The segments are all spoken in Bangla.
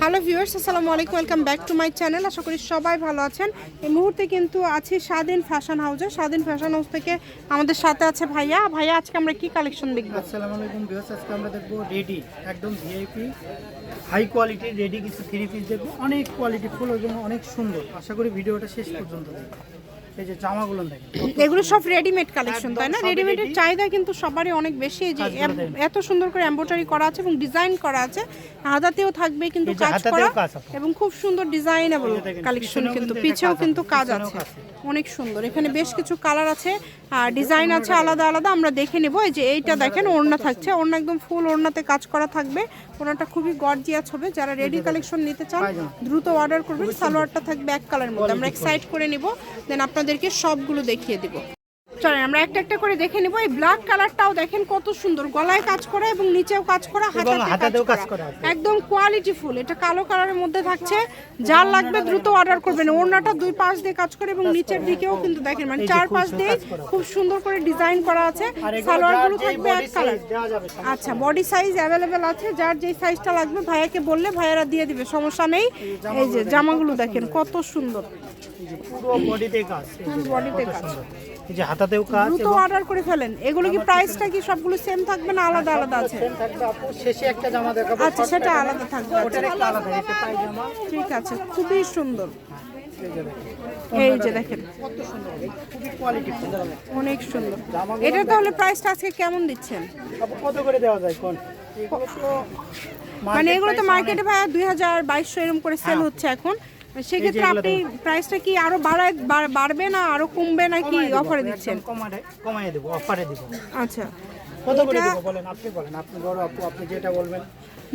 হ্যালো ভিউয়ার্স আসসালামু আলাইকুম welcome back to my channel আশা করি সবাই ভালো আছেন। এই মুহূর্তে কিন্তু আছি স্বাধীন ফ্যাশন হাউসে স্বাধীন ফ্যাশন হাউস থেকে আমাদের সাথে আছে ভাইয়া। ভাইয়া, আজকে আমরা কি কালেকশন দেখব? আসসালামু আলাইকুম ভিউয়ার্স আজকে আমরা দেখব রেডি একদম ভিআইপি হাই কোয়ালিটি রেডি কিছু থ্রি পিস দেখব। অনেক কোয়ালিটি ফুল এবং অনেক সুন্দর। আশা করি ভিডিওটা শেষ পর্যন্ত দেখবেন। এই যে জামাগুলো দেখেন এগুলো সব রেডিমেড কালেকশন তাই না? রেডিমেডের চাহিদা কিন্তু সবারই অনেক বেশি। এই যে। এত সুন্দর করে এমব্রয়ডারি করা আছে এবং ডিজাইন করা আছে। হাতাতেও থাকবে কিন্তু কাজ করা এবং খুব সুন্দর ডিজাইনেবল কালেকশন কিন্তু পিছেও কিন্তু কাজ আছে। অনেক সুন্দর। এখানে বেশ কিছু কালার আছে। আর ডিজাইন আছে আলাদা আলাদা। আমরা দেখে নেব। এই যে এইটা দেখেন ওড়না থাকছে। ওড়না একদম ফুল ওড়নাতে কাজ করা থাকবে। ওড়নাটা খুবই গর্জিয়াস হবে। যারা রেডি কালেকশন নিতে চান দ্রুত অর্ডার করবেন। সালোয়ারটা থাকবে এক কালারের মধ্যে। আমরা এক সাইড করে নিব। দেন আপনাদেরকে সবগুলো দেখিয়ে দিব। চলেন আমরা একটা একটা করে দেখে নিব। এই ব্ল্যাক কালারটাও দেখেন কত সুন্দর। গলায় কাজ করা এবং নিচেও কাজ করা হাতাতে হাতাতেও কাজ করা। একদম কোয়ালিটি ফুল এটা কালো কালারের মধ্যে থাকছে। যার লাগবে দ্রুত অর্ডার করবেন। ওড়নাটা দুই পাশ দিয়ে কাজ করে এবং নিচের দিকেও কিন্তু দেখেন মানে চার পাশ দিয়ে খুব সুন্দর করে ডিজাইন করা আছে। সালোয়ারগুলো থাকবে এক কালার আচ্ছা বডি সাইজ অ্যাভেলেবেল আছে। যার যেই সাইজটা লাগবে ভাইয়াকে বললে ভাইয়ারা দিয়ে দিবে সমস্যা নেই। এই যে জামাগুলো দেখেন কত সুন্দর। পুরো বডিতে কাজ। এই যে Full body তে কত কাজ। এই যে হাতাতেও কাজ দ্রুত অর্ডার করে ফেলেন। এগুলো কি প্রাইসটা কি সবগুলো সেম থাকবে না আলাদা আলাদা আছে? সেম থাকবে আপু শেষে একটা জামা দেখাবো। আচ্ছা সেটা আলাদা থাকবে। ওটার আচ্ছা। একটা আলাদা এটা পায়জামা। ঠিক আছে খুবই সুন্দর। এই যে দেখেন। অনেক সুন্দর। এটা তাহলে প্রাইসটা আজকে কেমন দিচ্ছেন? কত করে দেওয়া যায় কোন মানে এগুলো তো মার্কেটে ভাইয়া দুই হাজার বাইশশো এরকম করে সেল হচ্ছে এখন। সেক্ষেত্রে হ্যাঁ। আপনি প্রাইসটা কি আরও বাড়ায় বাড়বে না আরও কমবে নাকি কমায় দেবো, অফারে দিচ্ছেন? কমায় কমায় দেবো অফারে দেবো। আচ্ছা। কত করে দেবো বলেন? আপনি বলেন আপনি বড় আপু আপনি যেটা বলবেন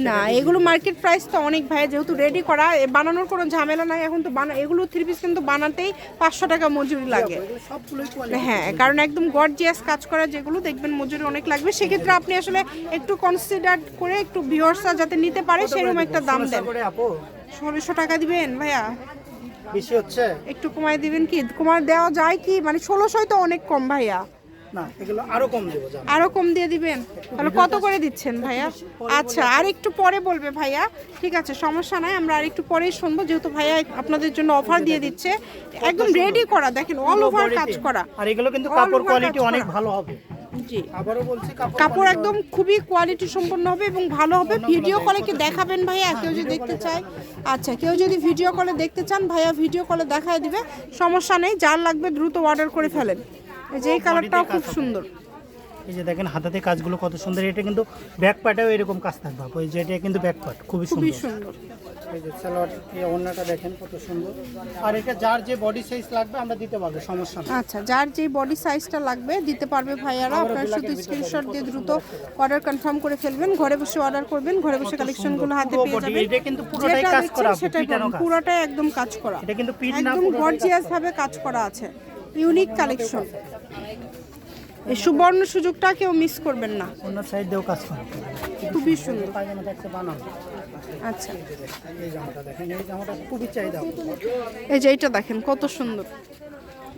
না এগুলো মার্কেট প্রাইস তো অনেক ভাই যেহেতু রেডি করা বানানোর কোনো ঝামেলা নাই এখন তো বানা এগুলো থ্রি পিস কিন্তু বানাতেই পাঁচশো টাকা মজুরি লাগে। হ্যাঁ কারণ একদম গর্জিয়াস কাজ করা যেগুলো দেখবেন মজুরি অনেক লাগবে। সেক্ষেত্রে আপনি আসলে একটু কনসিডার করে একটু ভিউয়ার্সরা যাতে নিতে পারে সেরকম একটা দাম দেন। ষোলোশো টাকা দিবেন ভাইয়া? বেশি হচ্ছে? একটু কমায় দিবেন কি? কমায় দেওয়া যায় কি? মানে ষোলোশোই তো অনেক কম ভাইয়া। না এগুলো আরও কম দেবো আরও কম দিয়ে দিবেন? তাহলে কত করে দিচ্ছেন ভাইয়া? আচ্ছা আর একটু পরে বলবে ভাইয়া। ঠিক আছে সমস্যা নাই আমরা আর একটু পরেই শুনব যেহেতু ভাইয়া আপনাদের জন্য অফার দিয়ে দিচ্ছে। একদম রেডি করা দেখেন অল ওভার কাজ করা। আর এগুলো কিন্তু কাপড় কোয়ালিটি অনেক ভালো হবে। জি। আবারও বলছি কাপড় একদম খুবই কোয়ালিটি সম্পন্ন হবে এবং ভালো হবে। ভিডিও কলে কি দেখাবেন ভাইয়া? কেউ যদি দেখতে চায়। আচ্ছা কেউ যদি ভিডিও কলে দেখতে চান ভাইয়া ভিডিও কলে দেখায় দিবে। সমস্যা নেই যার লাগবে দ্রুত অর্ডার করে ফেলেন। যে এই কালারটাও খুব সুন্দর। এই যে দেখেন হাতাতে কাজগুলো কত সুন্দর। এটা কিন্তু ব্যাক পার্টেও এরকম কাজ থাকবে আপু এই যে এটা কিন্তু ব্যাক পার্ট খুবই সুন্দর। এই যে সালোয়ার ওড়নাটা দেখেন কত সুন্দর। আর এটা যার যে বডি সাইজ লাগবে আমরা দিতে পারব সমস্যা নেই। আচ্ছা যার যে বডি সাইজটা লাগবে দিতে পারবে ভাইয়ারা। আপনারা শুধু স্ক্রিনশট দিয়ে দ্রুত অর্ডার কনফার্ম করে ফেলবেন ঘরে বসে অর্ডার করবেন ঘরে বসে কালেকশনগুলো হাতে পেয়ে যাবেন। এটা কিন্তু পুরোটাই কাজ করা। পুরোটাই একদম কাজ করা। এটা কিন্তু পিট না একদম গর্জিয়াস ভাবে কাজ করা আছে। ইউনিক কালেকশন এই সুবর্ণ সুযোগটা কেউ মিস করবেন না। অন্য সাইড দিয়েও কাজ করা। খুবই সুন্দর। পায়জামাটা একটা বানানো আচ্ছা। এই জামাটা দেখেন এই জামাটা খুবই চাহিদা এই যে এইটা দেখেন কত সুন্দর।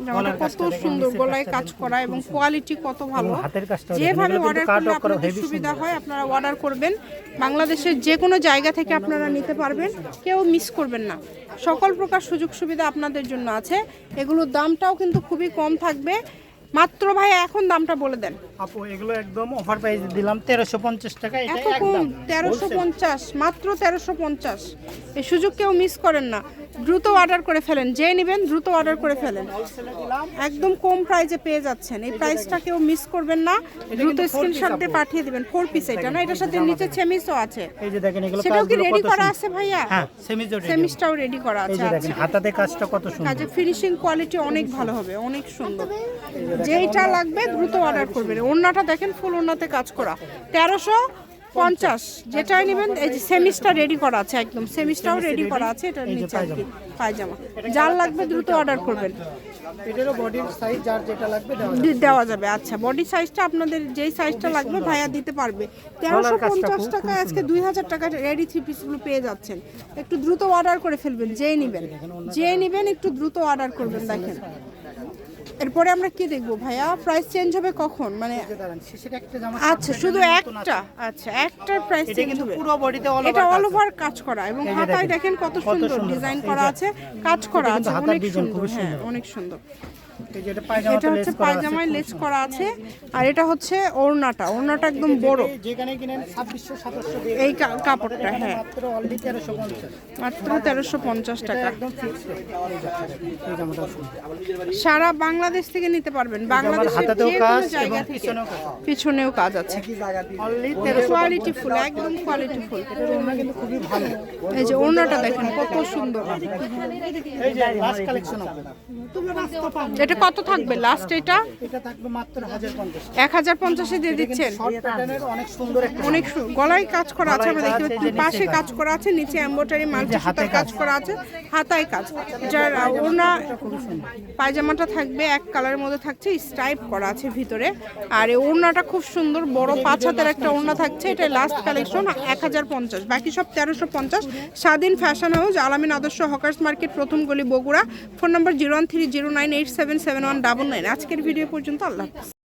জামাটা কত সুন্দর গলায় কাজ করা এবং কোয়ালিটি কত ভালো। যেভাবে অর্ডার করলে আপনাদের সুবিধা হয় আপনারা অর্ডার করবেন। বাংলাদেশের যে কোনো জায়গা থেকে আপনারা নিতে পারবেন কেউ মিস করবেন না। সকল প্রকার সুযোগ সুবিধা আপনাদের জন্য আছে। এগুলোর দামটাও কিন্তু খুবই কম থাকবে। মাত্র ভাই এখন দামটা বলে দেন। আপু এগুলো একদম অফার প্রাইস দিলাম তেরোশো পঞ্চাশ টাকা এটা একদম। তেরোশো পঞ্চাশ মাত্র তেরোশো পঞ্চাশ। এই সুযোগ কেউ মিস করেন না। দ্রুত অর্ডার করে ফেলেন যে নেবেন দ্রুত অর্ডার করে ফেলেন। একদম কম পেয়ে যাচ্ছেন। এই প্রাইসটা কেউ মিস করবেন না। দ্রুত কিন্তু স্ক্রিনশট দিয়ে পাঠিয়ে দিবেন ফোর পিস এটা না এটার সাথে নিচে সেমিসও আছে। এই যে দেখেন এগুলো সেটাও কি রেডি করা আছে ভাইয়া? হ্যাঁ সেমিজ রেডি সেমিসটাও রেডি করা এই আছে যে আচ্ছা। দেখেন হাতাতে কাজটা কত সুন্দর। কাজে ফিনিশিং কোয়ালিটি অনেক ভালো হবে অনেক সুন্দর। যেইটা লাগবে দ্রুত অর্ডার করবেন। ওড়নাটা দেখেন ফুল ওড়নাতে কাজ করা। তেরোশো পঞ্চাশ যেটাই নেবেন এই যে সেমিসটা রেডি করা আছে একদম। সেমিসটাও রেডি করা আছে এটার নিচে আর কি পায়জামা। যার লাগবে দ্রুত অর্ডার করবেন। দেওয়া যাবে। দি- দেওয়া যাবে আচ্ছা। বডি সাইজটা আপনাদের যেই সাইজটা লাগবে ভাইয়া দিতে পারবে। তেরোশো পঞ্চাশ টাকায় আজকে দুই হাজার টাকা রেডি থ্রি পিসগুলো পেয়ে যাচ্ছেন। একটু দ্রুত অর্ডার করে ফেলবেন যেই নেবেন। যেই নেবেন একটু দ্রুত অর্ডার করবেন দেখেন। এরপরে আমরা কি দেখব ভাইয়া? প্রাইস চেঞ্জ হবে কখন? মানে আচ্ছা শুধু একটা? আচ্ছা একটার প্রাইস চেঞ্জ কিন্তু হবে। পুরো বডিতে অল এটা অল ওভার কাজ করা। এবং হাতায় দেখেন, কত সুন্দর। ডিজাইন করা আছে। কাজ করা আছে অনেক সুন্দর হ্যাঁ সুন্দর। অনেক সুন্দর। এটা হচ্ছে পায়জামায় লেস করা আছে। আর এটা হচ্ছে ওড়নাটা। ওড়নাটা একদম বড়। এই যেখানে কিনেন 2600 2700 দিয়ে এই কাপড়টা হ্যাঁ। মাত্র অনলি 1350 মাত্র তেরোশো পঞ্চাশ টাকা। সারা বাংলাদেশ থেকে নিতে পারবেন। বাংলাদেশের যে কোনো জায়গা থেকে পিছনেও কাজ। আছে। অনলি 1350 কোয়ালিটি ফুল একদম কোয়ালিটি ফুল এই যে ওড়নাটা দেখেন কত সুন্দর। এটা কত থাকবে? লাস্ট এটা? এটা থাকবে মাত্র 1050 এক হাজার পঞ্চাশে দিয়ে দিচ্ছেন? অনেক সুন্দর একটা অনেক গলায় কাজ করা আছে আমরা দেখতে পাচ্ছি পাশে কাজ করা আছে নিচে এমব্রয়ডারি মাল্টি হাতে কাজ। করা আছে হাতায় কাজ। এটার আহ, ওড়না পায়জামাটা থাকবে এক কালারের মধ্যে থাকছে স্টাইপ করা আছে ভিতরে। আর এই ওড়নাটা খুব সুন্দর বড় পাঁচ হাতের একটা ওড়না থাকছে এটা লাস্ট কালেকশন এক হাজার পঞ্চাশ। বাকি সব তেরোশো পঞ্চাশ। স্বাধীন ফ্যাশন হাউস আলামিন আদর্শ হকার্স মার্কেট প্রথম গলি Bogura. Phone number zero one three zero nine eight seven seven one double nine আজকের ভিডিও পর্যন্ত আল্লাহ হাফেজ।